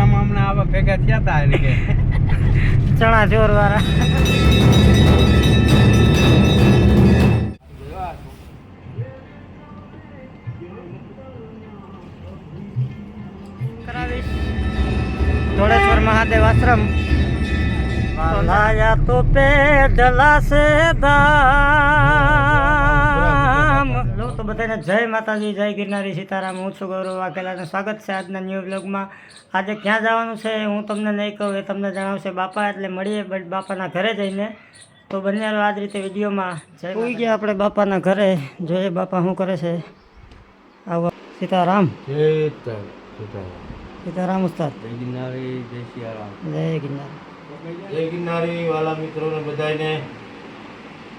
રસ્તામાં હમણાં આવા ભેગા થયા હતા કે. ચણા ચોર વાળા ધોળેશ્વર મહાદેવ આશ્રમ. લાયા તો પે સે ધામ. બધાને જય માતાજી જય ગિરનારી સીતારામ હું છું ગૌરવ વાઘેલાનું સ્વાગત છે આજના ન્યૂ બ્લોગમાં આજે ક્યાં જવાનું છે હું તમને નહીં કહું એ તમને જણાવશે બાપા એટલે મળીએ બટ બાપાના ઘરે જઈને. તો બંને આજ આ જ રીતે વિડીયોમાં જય ઉઈ ગયા આપણે બાપાના ઘરે. જોઈએ બાપા શું કરે છે. આવો. સીતારામ. સીતારામ. ઉસ્તાદ. જય ગિરનારી જય સિયારામ જય ગિરનારી. જય ગિરનારી વાલા મિત્રોને બધાને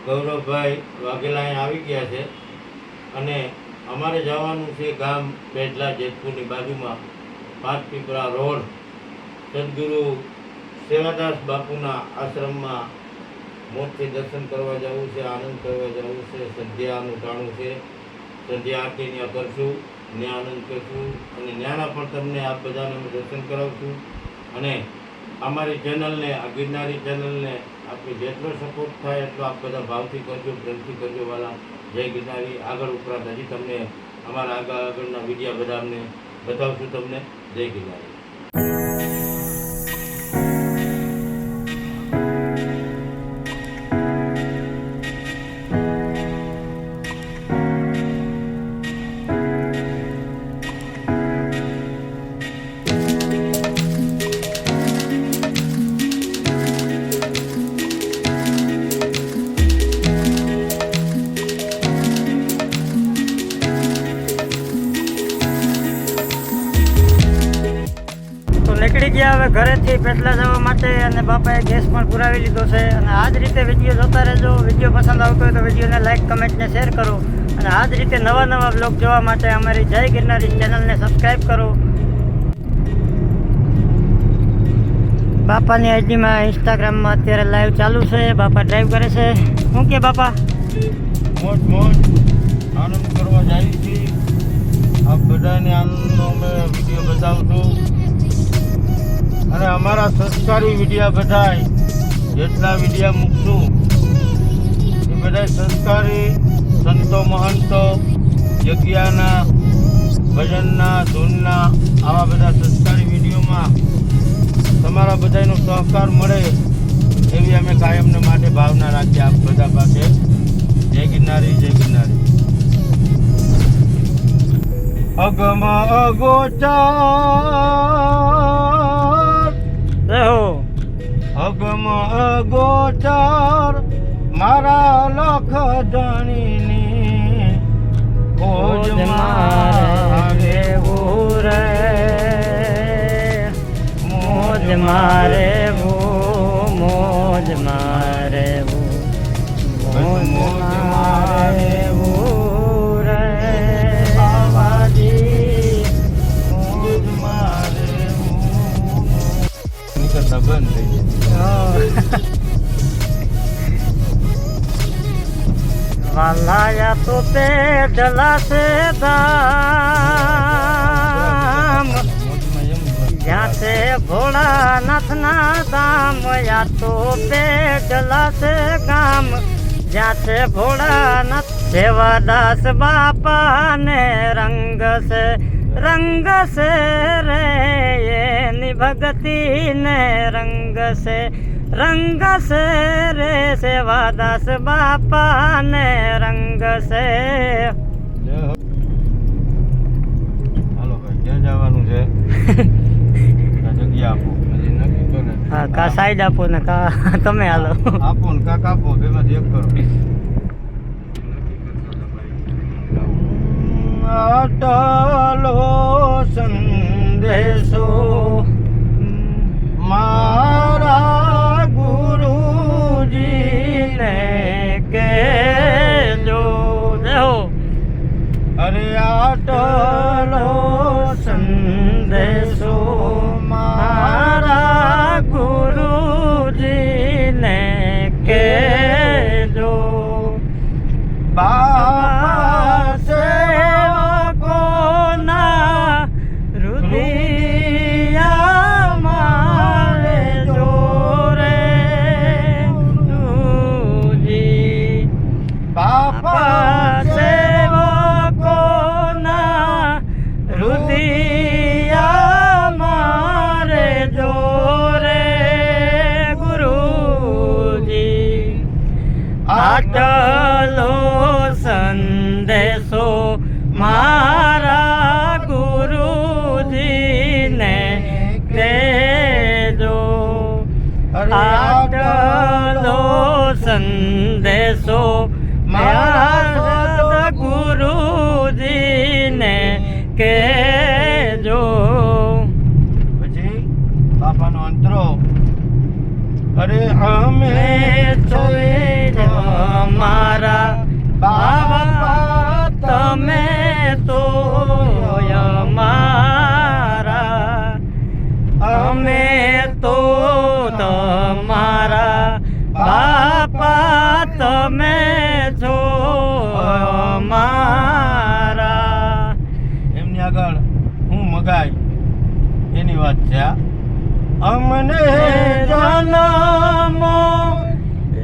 ગૌરવભાઈ વાઘેલા અહીં આવી ગયા છે. અને અમારે જવાનું છે ગામ પેટલા જેતપુરની બાજુમાં પાંચ પીપળા રોડ. સદગુરુ સેવાદાસ બાપુના આશ્રમમાં મોતથી દર્શન કરવા જવું છે, આનંદ કરવા જવું છે, સંધ્યાનું ટાણું છે. સંધ્યા આરતી ત્યાં કરશું ત્યાં આનંદ કરશું અને ત્યાંના પણ તમને આ બધાને અમે દર્શન કરાવશું. અને અમારી ચેનલને, આ ગિરનારી ચેનલને આપણે જેટલો સપોર્ટ થાય એટલો આપ બધા ભાવથી કરજો, પ્રેમથી કરજો વાલા. જય ગિરનારી આગળ ઉપરાંત હજી તમને અમારા આગળ આગળના વિડીયા બધા અમને બતાવશું તમને. જય ગિરનારી ઘરેથી પેટલા જવા માટે અને બાપાએ ગેસ પણ પુરાવી લીધો છે. અને આ જ રીતે વીડિયો જોતા રહેજો. વીડિયો પસંદ આવતો હોય તો વિડીયોને લાઈક કમેન્ટને શેર કરો. અને આ જ રીતે નવા નવા બ્લોગ જોવા માટે અમારી જય ગિરનારી ચેનલને સબસ્ક્રાઈબ કરો. બાપાની આઈડીમાં ઇન્સ્ટાગ્રામમાં અત્યારે લાઈવ ચાલુ છે. બાપા ડ્રાઈવ કરે છે. શું કે બાપા? મોજ મોજ. આનંદ કરવા જાય છે. આપ બધાને આનંદનો અમે વીડિયો બતાવશું અને અમારા સંસ્કારી વિડિયા બધાય, જેટલા વિડિયા મૂકશું, એ બધા સંસ્કારી, સંતો, મહંતો, જગ્યાના, ભજનના, ધૂનના, આવા બધા સંસ્કારી વિડીયોમાં તમારા બધાનો સહકાર મળે એવી અમે કાયમને માટે ભાવના રાખીએ આપ બધા પાસે. જય ગિરનારી જય ગિરનારી. અગમ અગોચાર અગોચાર મારા લખ ખોજ મારે રે મોજ મારે મોજ મારે મોજ મારે વાલાયા તો તે જલાશે ધામ મોજમાં એમ બસ. જ્યાં તે ભોળાનાથના ધામ યા તો તે જલાશે ગામ જ્યાં તે ભોળાનાથ સેવાદાસ બાપાને રંગ છે રંગ છે રે એની ભક્તિને રંગ છે રંગ છે રે સેવાદાસ બાપાને રંગ છે હાલો ભાઈ ક્યાં જવાનું છે? જગ્યા આપો? ને. હા કા સાઈડ આપો ને કા તમે હાલો. આપો ને કાક આપો બેમાંથી એક કરો. અટલો સંદેશો. મારા અરે આટલો સંદેશો મારા ગુરુજીને કેજો মা તમે છો મારા એમની આગળ હું મગાઈ. એની વાત છે અમને જનમો,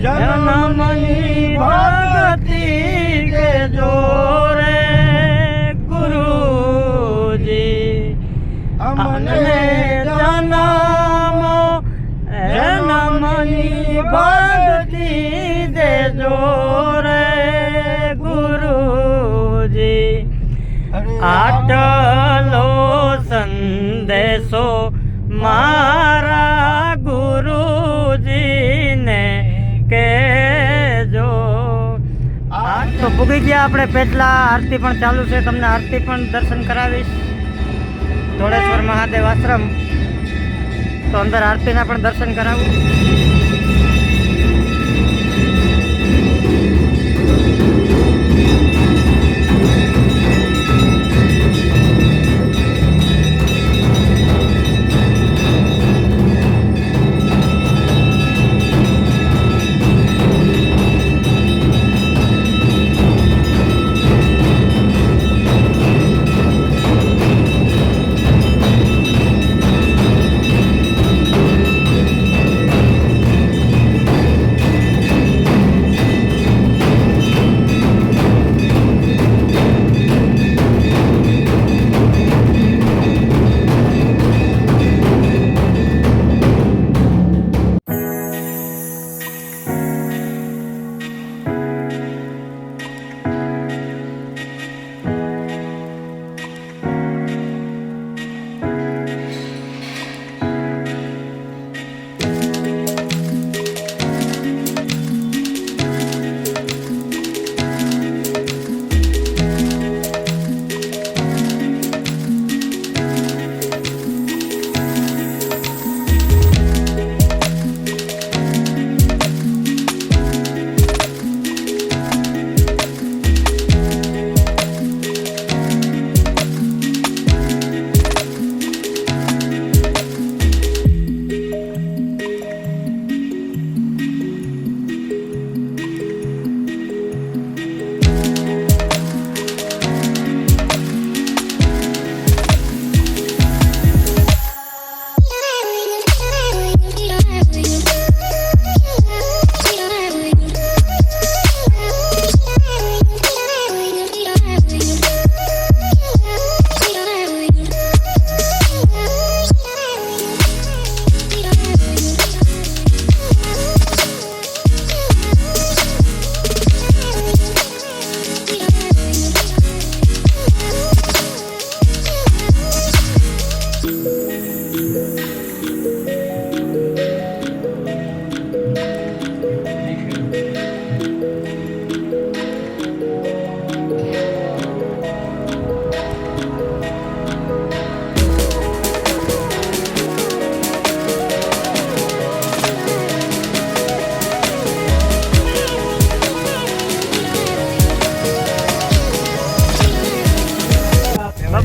જનમની ભક્તિ કે જોરે, ગુરુજી? અમને જનમો, જનમની ભક્તિ દે જોરે ગુરુજી? આટલો સંદેશો મારા ગુરુજીને કેજો તો ભૂગી ગયા આપણે પેટલા આરતી પણ ચાલુ છે. તમને આરતી પણ દર્શન કરાવીશ. ધોળેશ્વર મહાદેવ આશ્રમ. તો અંદર આરતીના પણ દર્શન કરાવું.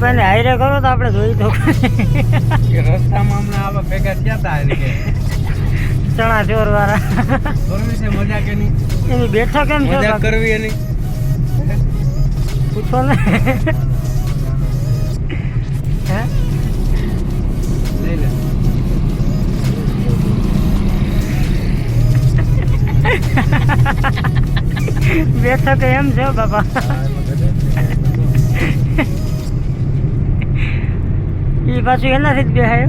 બાપા હાઈરે કરો તો આપણે જોઈ તો રસ્તામાં અમને આવા ભેગા થયા હતા ચણા ચોર વાળા કરવી છે મજા કે નહીં? એની બેઠા કેમ છો મજા કરવી એની. પૂછો ને. હે? લઈ લે. બેઠા કે એમ છે બાપા? એ પાછું એનાથી જ બેહાય.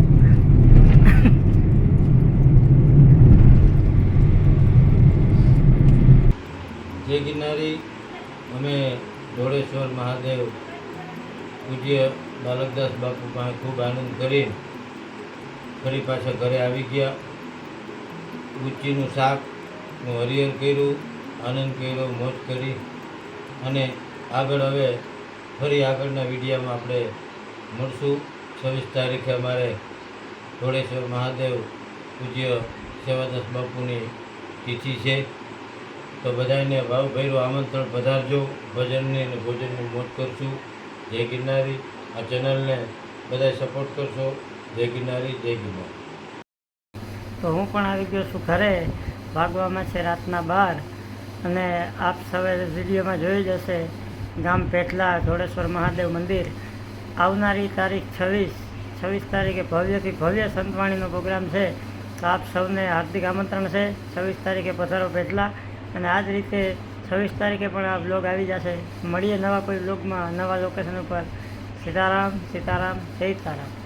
જે ગિરનારી અમે ધોળેશ્વર મહાદેવ પૂજ્ય બાલકદાસ બાપુ પાસે ખૂબ આનંદ કરી ફરી પાછા ઘરે આવી ગયા. ગુચ્ચીનું શાક હું હરિહર કર્યું, આનંદ કર્યો, મોજ કરી અને આગળ હવે ફરી આગળના વિડીયામાં આપણે મળશું. છવ્વીસ તારીખે અમારે ઘોડેશ્વર મહાદેવ પૂજ્ય સેવાદાસ બાપુની તિથિ છે. તો બધાને ભાવભૈરું આમંત્રણ પધારજો. ભજનની અને ભોજનની મોજ કરશું. જય ગિરનારી. આ ચેનલને બધાય સપોર્ટ કરશો. જય ગિરનારી, જય ગિરનાર. તો હું પણ આવી ગયો છું ઘરે. ભાગવામાં છે રાતના બાર. અને આપ સવારે વિડીયોમાં જોઈ જ હશે ગામ પેટલા ધોળેશ્વર મહાદેવ મંદિર. આવનારી તારીખ છવ્વીસ છવ્વીસ તારીખે ભવ્યથી ભવ્ય સંતવાણીનો પ્રોગ્રામ છે. તો આપ સૌને હાર્દિક આમંત્રણ છે. છવ્વીસ તારીખે પધારો પેટલા અને આ જ રીતે છવ્વીસ તારીખે પણ આ બ્લોગ આવી જશે. મળીએ નવા કોઈ બ્લોગમાં નવા લોકેશન ઉપર. સીતારામ સીતારામ, જય